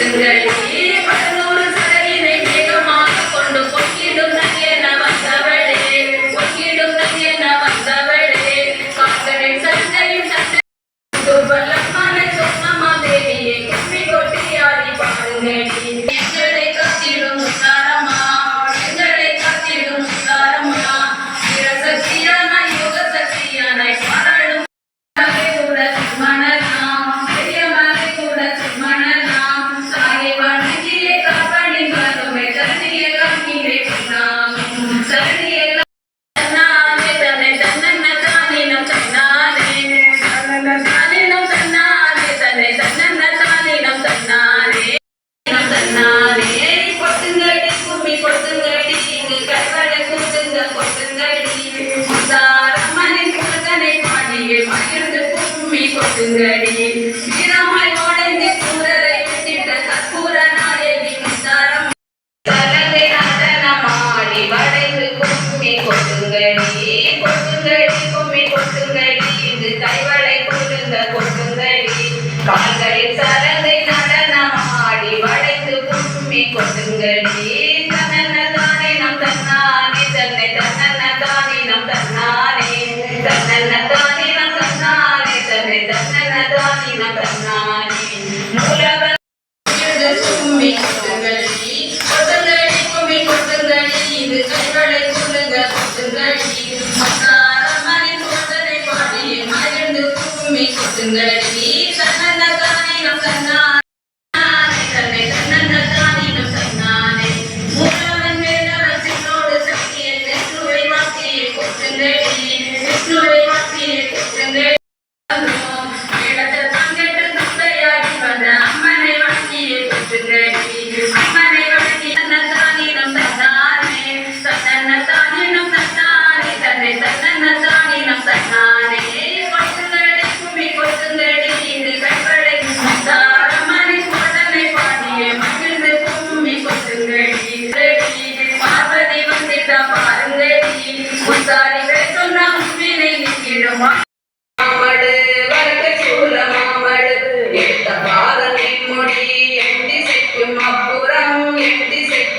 Segura aí. ദശനതാ ദിന കണ്ണാടി മൂലവ ചുമ്മിത്തുകൾ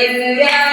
Hallelujah.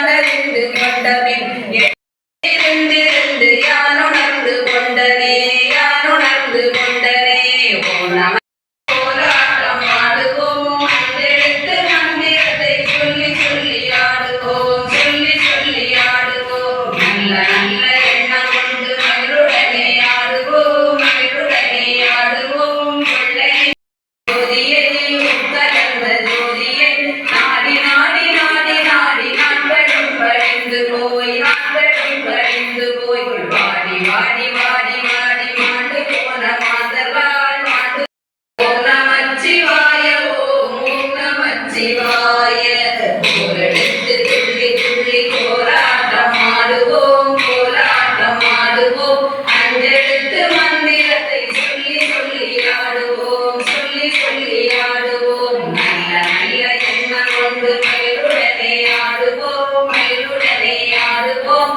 விளையாடுவோம்